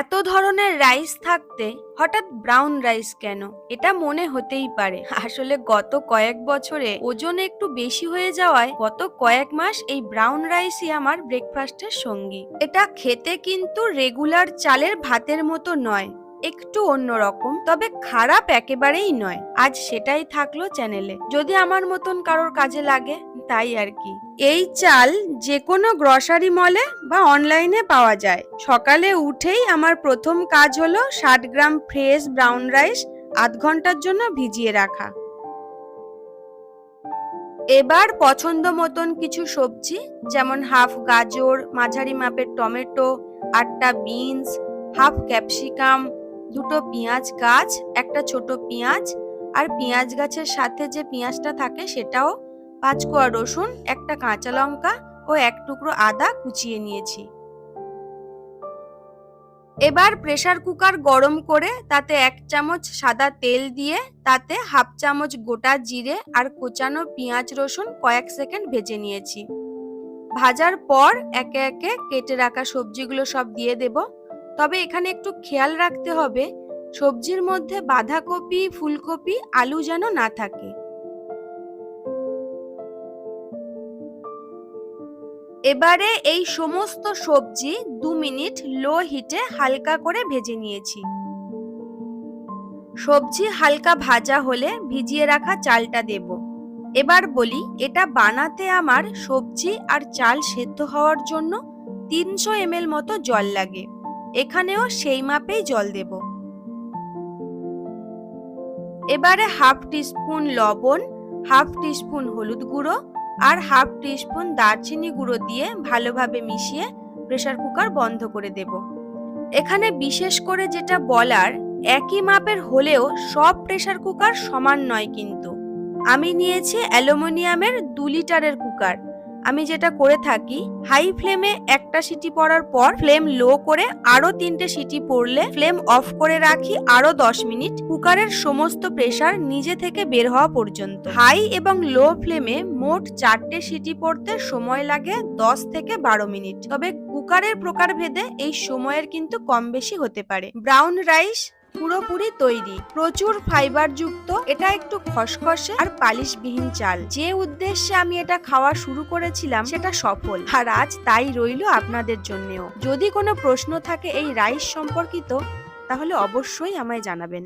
এত ধরনের রাইস থাকতে হঠাৎ ব্রাউন রাইস কেন? এটা মনে হতেই পারে। আসলে গত কয়েক বছরে ওজন একটু বেশি হয়ে যাওয়ায় গত কয়েক মাস এই ব্রাউন রাইসই আমার ব্রেকফাস্টের সঙ্গী। এটা খেতে কিন্তু রেগুলার চালের ভাতের মতো নয়। একটু অন্যরকম, তবে খারাপ একেবারেই নয়। আজ সেটাই থাকল চ্যানেলে। যদি আমার মতন কারোর কাজে লাগে, তাই আর কি। এই চাল যে কোনো গ্রসারি মলে বা অনলাইনে পাওয়া যায়। সকালে উঠেই আমার প্রথম কাজ হলো ষাট গ্রাম ফ্রেশ ব্রাউন রাইস আধ ঘণ্টার জন্য ভিজিয়ে রাখা। এবার পছন্দ মতন কিছু সবজি, যেমন হাফ গাজর, মাঝারি মাপের টমেটো, আটটা বিনস, হাফ ক্যাপসিকাম দুটো পেঁয়াজ গাছ, একটা ছোট পেঁয়াজ আর পেঁয়াজ গাছের সাথে যে পেঁয়াজটা থাকে সেটাও পাঁচ কোয়া রসুন, একটা কাঁচা লঙ্কা ও এক টুকরো আদা কুচিয়ে নিয়েছি। এবার প্রেসার কুকার গরম করে তাতে এক চামচ সাদা তেল দিয়ে তাতে হাফ চামচ গোটা জিরে আর কোচানো পেঁয়াজ রসুন কয়েক সেকেন্ড ভেজে নিয়েছি। ভাজার পর একে একে কেটে রাখা সবজিগুলো সব দিয়ে দেব। তবে এখানে একটু খেয়াল রাখতে হবে, সবজির মধ্যে বাঁধাকপি, ফুলকপি, আলু যেন না থাকে। এবারে এই সমস্ত সবজি দু মিনিট লো হিটে হালকা করে ভেজে নিয়েছি। সবজি হালকা ভাজা হলে ভিজিয়ে রাখা চালটা দেব। এবার বলি, এটা বানাতে আমার সবজি আর চাল সেদ্ধ হওয়ার জন্য তিনশো এমএল মতো জল লাগে। এখানেও সেই মাপেই জল দেব। এবারে হাফ টিস্পুন লবণ, হাফ টিস্পুন হলুদ গুঁড়ো আর হাফ টিস্পুন দারচিনি গুঁড়ো দিয়ে ভালোভাবে মিশিয়ে প্রেশার কুকার বন্ধ করে দেব। এখানে বিশেষ করে যেটা বলার, একই মাপের হলেও সব প্রেশার কুকার সমান নয় কিন্তু। আমি নিয়েছি অ্যালুমিনিয়ামের দু লিটারের কুকার। আমি যেটা করে থাকি হাই ফ্লেমে একটা সিটি পড়ার পর ফ্লেম লো করে আরও তিনটে সিটি পড়লে ফ্লেম অফ করে রাখি আরও দশ মিনিট। কুকারের সমস্ত প্রেসার নিজে থেকে বের হওয়া পর্যন্ত। হাই এবং লো ফ্লেমে মোট চারটে সিটি পড়তে সময় লাগে দশ থেকে বারো মিনিট। তবে কুকারের প্রকারভেদে এই সময়ের কিন্তু কম বেশি হতে পারে। ব্রাউন রাইস পুরোপুরি তৈরি। প্রচুর ফাইবার যুক্ত এটা একটু খসখসে আর পালিশবিহীন চাল। যে উদ্দেশ্যে আমি এটা খাওয়া শুরু করেছিলাম, সেটা সফল। আর আজ তাই রইল আপনাদের জন্যেও। যদি কোনো প্রশ্ন থাকে এই রাইস সম্পর্কিত, তাহলে অবশ্যই আমায় জানাবেন।